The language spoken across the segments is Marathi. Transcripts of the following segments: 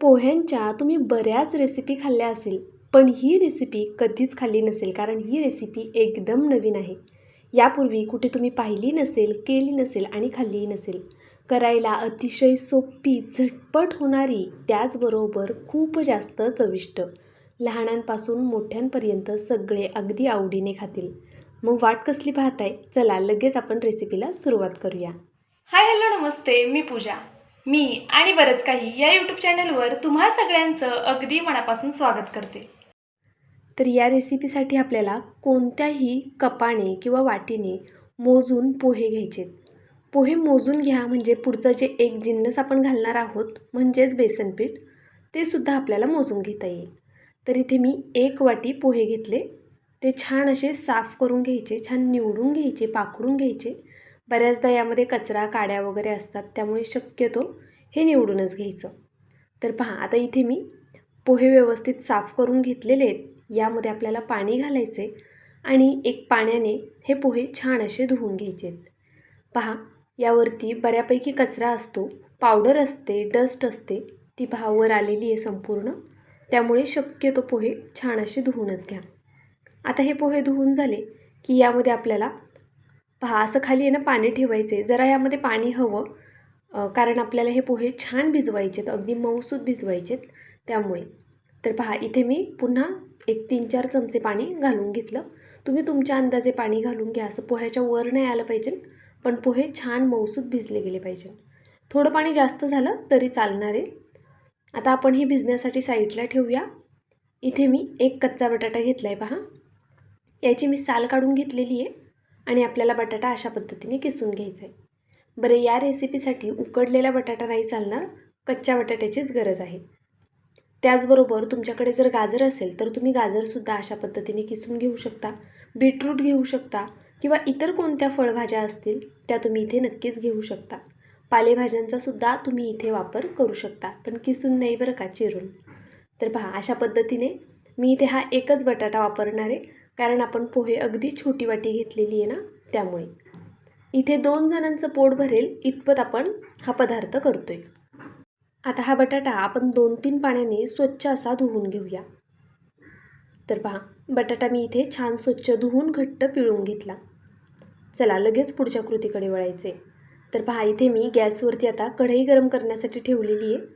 पोह्यांच्या तुम्ही बऱ्याच रेसिपी खाल्ल्या असेल पण ही रेसिपी कधीच खाल्ली नसेल कारण ही रेसिपी एकदम नवीन आहे. यापूर्वी कुठे तुम्ही पाहिली नसेल केली नसेल आणि खाल्लीही नसेल. करायला अतिशय सोपी झटपट होणारी त्याचबरोबर खूप जास्त चविष्ट. लहानांपासून मोठ्यांपर्यंत सगळे अगदी आवडीने खातील. मग वाट कसली पाहताय? चला लगेच आपण रेसिपीला सुरुवात करूया. हाय हॅलो नमस्ते. मी पूजा. मी आणि बरंच काही या यूट्यूब चॅनलवर तुम्हा सगळ्यांचं अगदी मनापासून स्वागत करते. तर या रेसिपीसाठी आपल्याला कोणत्याही कपाने किंवा वाटीने मोजून पोहे घ्यायचे पोहे मोजून घ्या म्हणजे पुढचं जे एक जिन्नस आपण घालणार आहोत म्हणजेच बेसन पीठ ते सुद्धा आपल्याला मोजून घेता येईल. तर इथे मी एक वाटी पोहे घेतले. ते छान असे साफ करून घ्यायचे छान निवडून घ्यायचे पाकडून घ्यायचे. बऱ्याचदा यामध्ये कचरा काड्या वगैरे असतात त्यामुळे शक्यतो हे निवडूनच घ्यायचं. तर पहा आता इथे मी पोहे व्यवस्थित साफ करून घेतलेले आहेत. यामध्ये आपल्याला पाणी घालायचे आणि एक पाण्याने हे पोहे छान असे धुवून घ्यायचे आहेत. पहा यावरती बऱ्यापैकी कचरा असतो पावडर असते डस्ट असते ती पहा वर आलेली आहे संपूर्ण. त्यामुळे शक्यतो पोहे छान असे धुवूनच घ्या. आता हे पोहे धुवून झाले की यामध्ये आपल्याला पहा असं खाली आहे ना पाणी ठेवायचे जरा यामध्ये पाणी हवं कारण आपल्याला हे पोहे छान भिजवायचे आहेत. अगदी मऊसूत भिजवायचेत त्यामुळे. तर पहा इथे मी पुन्हा एक तीन चार चमचे पाणी घालून घेतलं. तुम्ही तुमच्या अंदाजे पाणी घालून घ्या. असं पोह्याच्या वर नाही आलं पाहिजे पण पोहे छान मऊसूत भिजले गेले पाहिजे. थोडं पाणी जास्त झालं तरी चालणार आहे. आता आपण हे भिजण्यासाठी साईडला ठेवूया. इथे मी एक कच्चा बटाटा घेतला आहे पहा. याची मी साल काढून घेतलेली आहे. आणि आपल्याला बटाटा अशा पद्धतीने किसून घ्यायचा आहे बरं या रेसिपीसाठी उकडलेला बटाटा नाही चालणार कच्च्या बटाट्याचीच गरज आहे. त्याचबरोबर तुमच्याकडे जर गाजर असेल तर तुम्ही गाजरसुद्धा अशा पद्धतीने किसून घेऊ शकता बीटरूट घेऊ शकता किंवा इतर कोणत्या फळभाज्या असतील त्या तुम्ही इथे नक्कीच घेऊ शकता. पालेभाज्यांचा सुद्धा तुम्ही इथे वापर करू शकता पण किसून नाही बरं का चिरून. तर पहा अशा पद्धतीने मी इथे हा एकच बटाटा वापरणार आहे. कारण आपण पोहे अगदी छोटी वाटी घेतलेली आहे ना त्यामुळे. इथे दोन जणांचं पोट भरेल इतपत आपण हा पदार्थ करतो आहे आता हा बटाटा आपण दोन तीन पाण्याने स्वच्छ असा धुवून घेऊया. तर पहा बटाटा मी इथे छान स्वच्छ धुवून घट्ट पिळून घेतला. चला लगेच पुढच्या कृतीकडे वळायचे. तर पहा इथे मी गॅसवरती आता कढई गरम करण्यासाठी ठेवलेली आहे.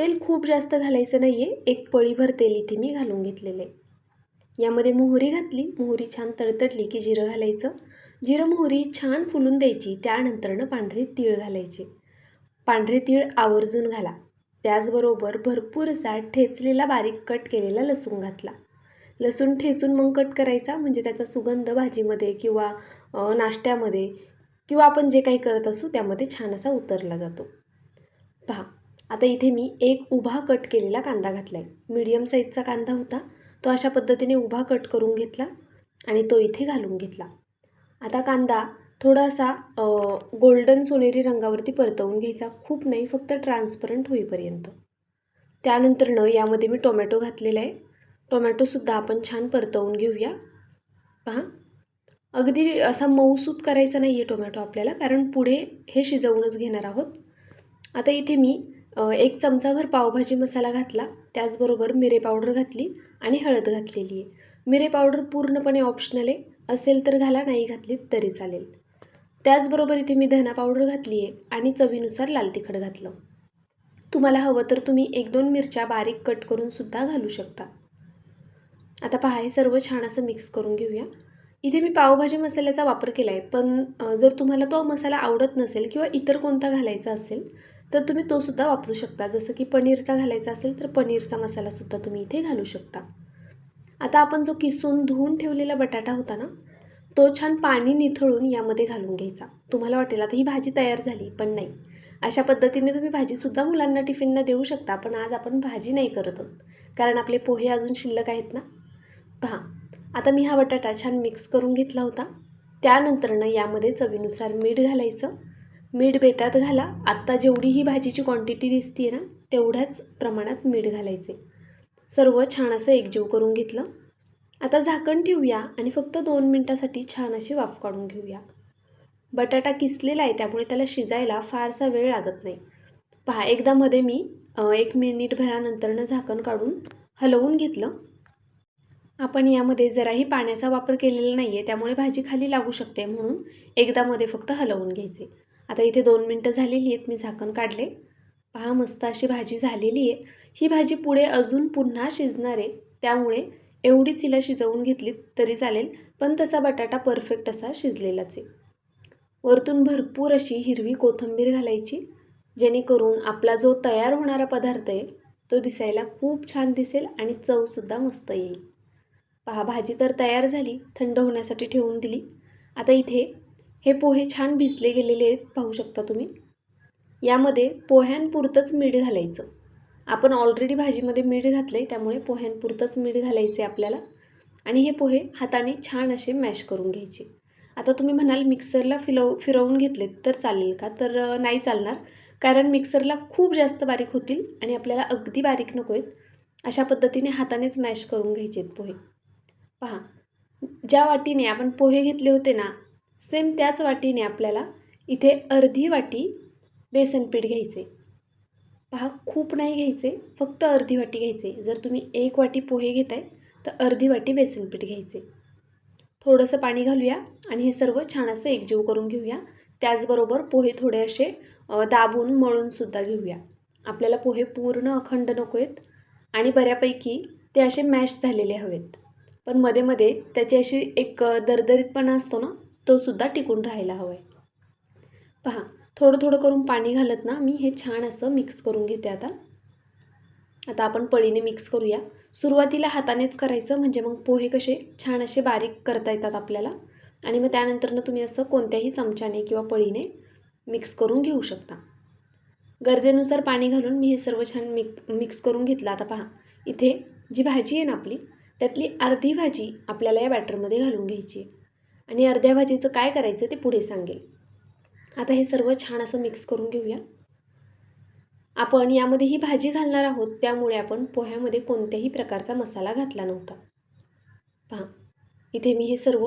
तेल खूप जास्त घालायचं नाही आहे एक पळीभर तेल इथे मी घालून घेतलेलं आहे. यामध्ये मोहरी घातली. मोहरी छान तडतडली की जिरं घालायचं. जिरं मोहरी छान फुलून द्यायची. त्यानंतरनं पांढरे तीळ घालायचे. पांढरे तीळ आवर्जून घाला. त्याचबरोबर भरपूर असा ठेचलेला बारीक कट केलेला लसूण घातला. लसूण ठेचून मग कट करायचा. म्हणजे त्याचा सुगंध भाजीमध्ये किंवा नाश्त्यामध्ये किंवा आपण जे काही करत असू त्यामध्ये छान असा उतरला जातो. पहा. आता इथे मी एक उभा कट केलेला कांदा घातला आहे मीडियम साईजचा कांदा होता. तो अशा पद्धतीने उभा कट करून घेतला आणि तो इथे घालून घेतला. आता कांदा थोडासा गोल्डन सोनेरी रंगावरती परतवून घ्यायचा. खूप नाही फक्त ट्रान्सपरंट होईपर्यंत. त्यानंतरनं यामध्ये मी टोमॅटो घातलेला आहे. टोमॅटोसुद्धा आपण छान परतवून घेऊया. पहा. अगदी असा मऊसूत करायचा नाही आहे टोमॅटो आपल्याला कारण पुढे हे शिजवूनच घेणार आहोत. आता इथे मी एक चमचाभर पावभाजी मसाला घातला. त्याचबरोबर मिरे पावडर घातली आणि हळद घातलेली आहे. मिरे पावडर पूर्णपणे ऑप्शनल आहे. असेल तर घाला नाही घातली तरी चालेल. त्याचबरोबर इथे मी धना पावडर घातली आहे आणि चवीनुसार लाल तिखट घातलं. तुम्हाला हवं तर तुम्ही एक दोन मिरच्या बारीक कट करून सुद्धा घालू शकता. आता पहा हे सर्व छान असं मिक्स करून घेऊया. इथे मी पावभाजी मसाल्याचा वापर केला आहे पण जर तुम्हाला तो मसाला आवडत नसेल किंवा इतर कोणता घालायचा असेल तर तुम्ही तो सुद्धा वापरू शकता. जसं की पनीरचा घालायचा असेल तर पनीरचा मसालासुद्धा तुम्ही इथे घालू शकता. आता आपण जो किसून धुवून ठेवलेला बटाटा होता ना तो छान पाणी निथळून यामध्ये घालून घ्यायचा. तुम्हाला वाटेल आता ही भाजी तयार झाली पण नाही. अशा पद्धतीने तुम्ही भाजीसुद्धा मुलांना टिफिनला देऊ शकता पण आज आपण भाजी नाही करत आहोत. कारण आपले पोहे अजून शिल्लक आहेत ना? पहा आता मी हा बटाटा छान मिक्स करून घेतला होता. त्यानंतरनं यामध्ये चवीनुसार मीठ घालायचं. मीठ बेतात घाला. आत्ता जेवढी ही भाजीची क्वांटिटी दिसते ना तेवढ्याच प्रमाणात मीठ घालायचे. सर्व छान असं एकजीव करून घेतलं. आता झाकण ठेवूया आणि फक्त दोन मिनटासाठी छान अशी वाफ काढून घेऊया. बटाटा किसलेला आहे त्यामुळे त्याला शिजायला फारसा वेळ लागत नाही. पहा एकदा मध्ये मी एक मिनिट भरानंतरनं झाकण काढून हलवून घेतलं. आपण यामध्ये जराही पाण्याचा वापर केलेला नाही आहे त्यामुळे भाजी खाली लागू शकते म्हणून एकदामध्ये फक्त हलवून घ्यायचे. आता इथे दोन मिनटं झालेली आहेत मी झाकण काढले. पहा मस्त अशी भाजी झालेली आहे. ही भाजी पुढे अजून पुन्हा शिजणार आहे. त्यामुळे एवढीच हिला शिजवून घेतलीत तरी चालेल पण तसा बटाटा परफेक्ट असा शिजलेलाच आहे. वरतून भरपूर अशी हिरवी कोथिंबीर घालायची जेणेकरून आपला जो तयार होणारा पदार्थ आहे तो दिसायला खूप छान दिसेल आणि चवसुद्धा मस्त येईल. पहा भाजी तर तयार झाली थंड होण्यासाठी ठेवून दिली. आता इथे हे पोहे छान भिजले गेलेले आहेत पाहू शकता तुम्ही. यामध्ये पोह्यांपुरतंच मीठ घालायचं. आपण ऑलरेडी भाजीमध्ये मीठ घातलं आहे त्यामुळे पोह्यांपुरतंच मीठ घालायचे आपल्याला. आणि हे पोहे हाताने छान असे मॅश करून घ्यायचे. आता तुम्ही म्हणाल मिक्सरला फिरव फिरवून घेतलेत तर चालेल का? तर नाही चालणार. कारण मिक्सरला खूप जास्त बारीक होतील आणि आपल्याला अगदी बारीक नको आहेत. अशा पद्धतीने हातानेच मॅश करून घ्यायचे आहेत पोहे. पहा ज्या वाटीने आपण पोहे घेतले होते ना सेम त्याच वाटीने आपल्याला इथे अर्धी वाटी बेसन पीठ घ्यायचे. पहा खूप नाही घ्यायचे फक्त अर्धी वाटी घ्यायचे. जर तुम्ही एक वाटी पोहे घेत आहे तर अर्धी वाटी बेसन पीठ घ्यायचे. थोडंसं पाणी घालूया आणि हे सर्व छान असं एकजीव करून घेऊया. त्याचबरोबर पोहे थोडे असे दाबून मळूनसुद्धा घेऊया. आपल्याला पोहे पूर्ण अखंड नको आहेत आणि बऱ्यापैकी ते असे मॅश झालेले हवेत. पण मध्ये मध्ये त्याची अशी एक दरदरीतपणा असतो ना तो सुद्धा टिकून राहायला हवा आहे पहा थोडं थोडं करून पाणी घालत ना मी हे छान असं मिक्स करून घेते आता. आता आपण पळीने मिक्स करूया. सुरुवातीला हातानेच करायचं म्हणजे मग पोहे कसे छान असे बारीक करता येतात आपल्याला. आणि मग त्यानंतरनं तुम्ही असं कोणत्याही चमच्याने किंवा पळीने मिक्स करून घेऊ शकता. गरजेनुसार पाणी घालून मी हे सर्व छान मिक मिक्स करून घेतलं. आता पहा इथे जी भाजी आहे ना आपली त्यातली अर्धी भाजी आपल्याला या बॅटरमध्ये घालून घ्यायची आहे. आणि अर्ध्या भाजीचं काय करायचं ते पुढे सांगेल. आता हे सर्व छान असं मिक्स करून घेऊया. आपण यामध्ये ही भाजी घालणार आहोत त्यामुळे आपण पोह्यामध्ये कोणत्याही प्रकारचा मसाला घातला नव्हता. पहा इथे मी हे सर्व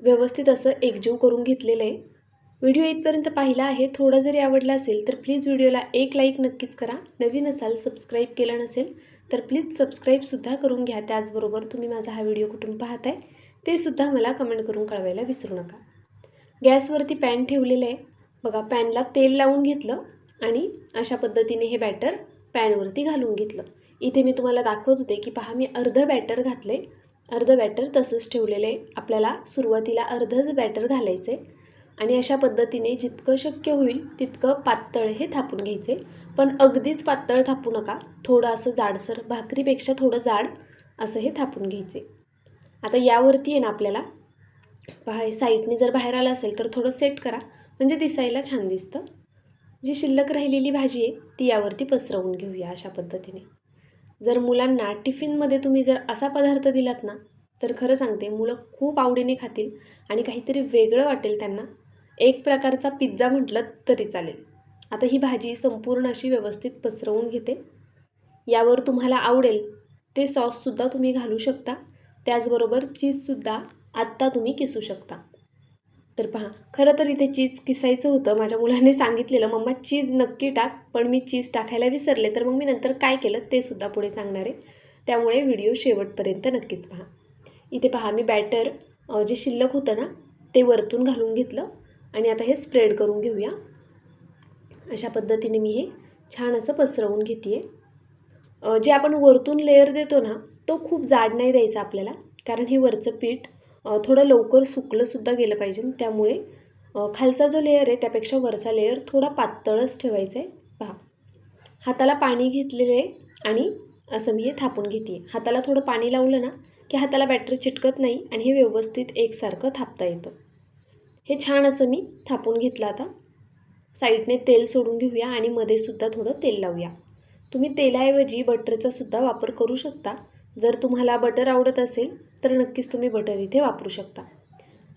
व्यवस्थित असं एकजीव करून घेतलेलं आहे. व्हिडिओ इथपर्यंत पाहिला आहे थोडं जरी आवडला असेल तर प्लीज व्हिडिओला एक लाईक नक्कीच करा. नवीन असाल सबस्क्राईब केलं नसेल तर प्लीज सबस्क्राईबसुद्धा करून घ्या. त्याचबरोबर तुम्ही माझा हा व्हिडिओ कुठून पाहताय ते सुद्धा मला कमेंट करून कळवायला विसरू नका. गॅसवरती पॅन ठेवलेलं आहे. बघा पॅनला तेल लावून घेतलं आणि अशा पद्धतीने हे बॅटर पॅनवरती घालून घेतलं. इथे मी तुम्हाला दाखवत होते की पहा मी अर्धं बॅटर घातले अर्धं बॅटर तसंच ठेवलेलं आहे. आपल्याला सुरुवातीला अर्धंच बॅटर घालायचं आणि अशा पद्धतीने जितकं शक्य होईल तितकं पातळ हे थापून घ्यायचे पण अगदीच पातळ थापू नका. थोडं असं जाडसर भाकरीपेक्षा थोडं जाड असं हे थापून घ्यायचे आता यावरती आहे ना आपल्याला. पहा साईडने जर बाहेर आलं असेल तर थोडं सेट करा. म्हणजे दिसायला छान दिसतं. जी शिल्लक राहिलेली भाजी आहे ती यावरती पसरवून घेऊया अशा पद्धतीने. जर मुलांना टिफिनमध्ये तुम्ही जर असा पदार्थ दिलात ना तर खरं सांगते मुलं खूप आवडीने खातील आणि काहीतरी वेगळं वाटेल त्यांना. एक प्रकारचा पिझ्झा म्हटलं तरी चालेल. आता ही भाजी संपूर्ण अशी व्यवस्थित पसरवून घेते. यावर तुम्हाला आवडेल ते सॉससुद्धा तुम्ही घालू शकता. त्याचबरोबर चीजसुद्धा आत्ता तुम्ही किसू शकता. तर पहा खरं तर इथे चीज किसायचं होतं माझ्या मुलाने सांगितलेलं मम्मा चीज नक्की टाक पण मी चीज टाकायला विसरले तर मग मी नंतर काय केलं ते सुद्धा पुढे सांगणार आहे. त्यामुळे व्हिडिओ शेवटपर्यंत नक्कीच पहा. इथे पहा मी बॅटर जे शिल्लक होतं ना ते वरतून घालून घेतलं आणि आता हे स्प्रेड करून घेऊया. अशा पद्धतीने मी हे छान असं पसरवून घेते आहे जे आपण वरतून लेअर देतो ना तो खूप जाड नाही द्यायचा आपल्याला कारण हे वरचं पीठ थोडं लवकर सुकलंसुद्धा गेलं पाहिजे. त्यामुळे खालचा जो लेअर आहे त्यापेक्षा वरचा लेअर थोडा पातळच ठेवायचा आहे. पहा. हाताला पाणी घेतलेलं आहे आणि असं मी हे थापून घेते हाताला थोडं पाणी लावलं ना की हाताला बॅटर चिटकत नाही आणि हे व्यवस्थित एकसारखं थापता येतं. हे छान असं मी थापून घेतलं आता. साईडने तेल सोडून घेऊया आणि मध्येसुद्धा थोडं तेल लावूया. तुम्ही तेलाऐवजी बटरचासुद्धा वापर करू शकता. जर तुम्हाला बटर आवडत असेल तर नक्कीच तुम्ही बटर इथे वापरू शकता.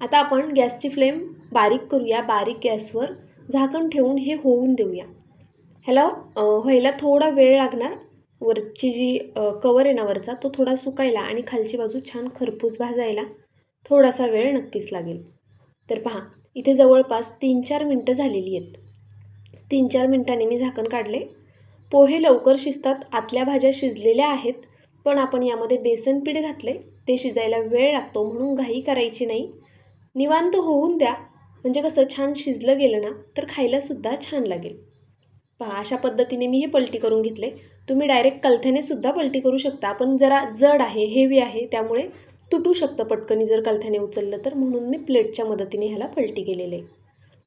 आता आपण गॅसची फ्लेम बारीक करूया. बारीक गॅसवर झाकण ठेवून हे होऊन देऊया. ह्याला व्हायला हो, थोडा वेळ लागणार. वरची जी कवर आहे ना वरचा तो थोडा सुकायला आणि खालची बाजू छान खरपूस भाजायला थोडासा वेळ नक्कीच लागेल. तर पहा इथे जवळपास तीन चार मिनटं झालेली आहेत. तीन चार मिनटांनी मी झाकण काढले. पोहे लवकर शिजतात. आतल्या भाज्या शिजलेल्या आहेत. पण आपण यामध्ये बेसन पीठ घातले ते शिजायला वेळ लागतो म्हणून घाई करायची नाही. निवांत होऊन द्या. म्हणजे कसं छान शिजलं गेलं ना तर खायलासुद्धा छान लागेल. पहा अशा पद्धतीने मी हे पलटी करून घेतले तुम्ही डायरेक्ट कलथ्याने सुद्धा पलटी करू शकता. पण जरा जड आहे हेवी आहे त्यामुळे तुटू शकतं पटकनी जर कलथ्याने उचललं तर. म्हणून मी प्लेटच्या मदतीने ह्याला पलटी केलेले आहे.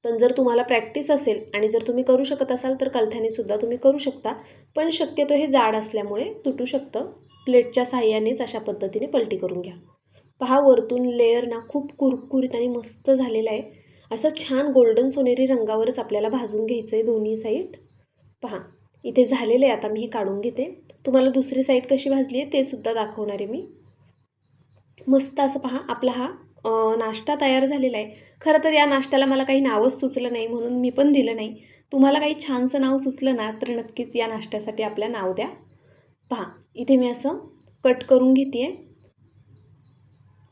पण जर तुम्हाला प्रॅक्टिस असेल आणि जर तुम्ही करू शकत असाल तर कलथ्याने सुद्धा तुम्ही करू शकता. पण शक्यतो हे जाड असल्यामुळे तुटू शकतं. प्लेटच्या साह्यानेच अशा पद्धतीने पलटी करून घ्या. पहा वरतून लेअर ना खूप कुरकुरीत आणि मस्त झालेला आहे. असं छान गोल्डन सोनेरी रंगावरच आपल्याला भाजून घ्यायचं आहे दोन्ही साईड पहा इथे झालेलं आहे. आता मी हे काढून घेते. तुम्हाला दुसरी साईड कशी भाजली आहे ते सुद्धा दाखवणार आहे मी. मस्त असं पहा आपला हा नाश्ता तयार झालेला आहे. खरं तर या नाश्त्याला मला काही नावच सुचलं नाही म्हणून मी पण दिलं नाही. तुम्हाला काही छानसं नाव सुचलं ना तर नक्कीच या नाश्त्यासाठी आपल्या नाव द्या. पहा इथे मी असं कट करून घेते आहे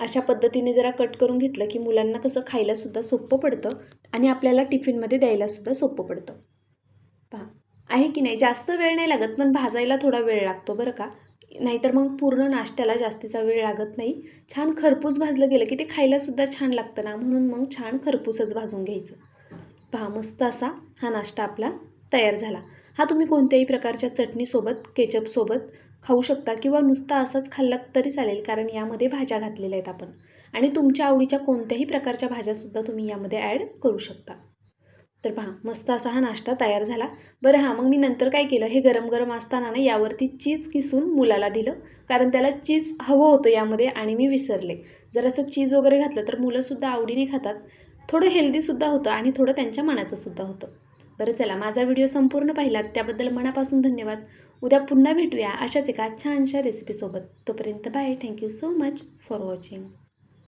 अशा पद्धतीने जरा कट करून घेतलं की मुलांना कसं खायलासुद्धा सोपं पडतं आणि आपल्याला टिफिनमध्ये द्यायलासुद्धा सोपं पडतं. पहा आहे की नाही? जास्त वेळ नाही लागत पण भाजायला थोडा वेळ लागतो बरं का? नाहीतर मग पूर्ण नाश्त्याला जास्तीचा वेळ लागत नाही. छान खरपूस भाजलं गेलं की ते खायलासुद्धा छान लागतं ना? म्हणून मग छान खरपूसच भाजून घ्यायचं. पहा मस्त असा हा नाश्ता आपला तयार झाला. हा तुम्ही कोणत्याही प्रकारच्या चटणीसोबत केचपसोबत खाऊ शकता किंवा नुसता असाच खाल्लात तरी चालेल कारण यामध्ये भाज्या घातलेल्या आहेत आपण. आणि तुमच्या आवडीच्या कोणत्याही प्रकारच्या भाज्यासुद्धा तुम्ही यामध्ये ॲड करू शकता. तर पहा मस्त असा हा नाश्ता तयार झाला. बरं हां मग मी नंतर काय केलं? हे गरम गरम असताना ना यावरती चीज किसून मुलाला दिलं कारण त्याला चीज हवं होतं यामध्ये आणि मी विसरले. जर असं चीज वगैरे घातलं तर मुलंसुद्धा आवडीने खातात. थोडं हेल्दीसुद्धा होतं आणि थोडं त्यांच्या मनाचंसुद्धा होतं. बरं चला माझा व्हिडिओ संपूर्ण पाहिलात त्याबद्दल मनापासून धन्यवाद. उद्या पुन्हा भेटूया अशाच एका छानशा रेसिपीसोबत तोपर्यंत bye thank you so much for watching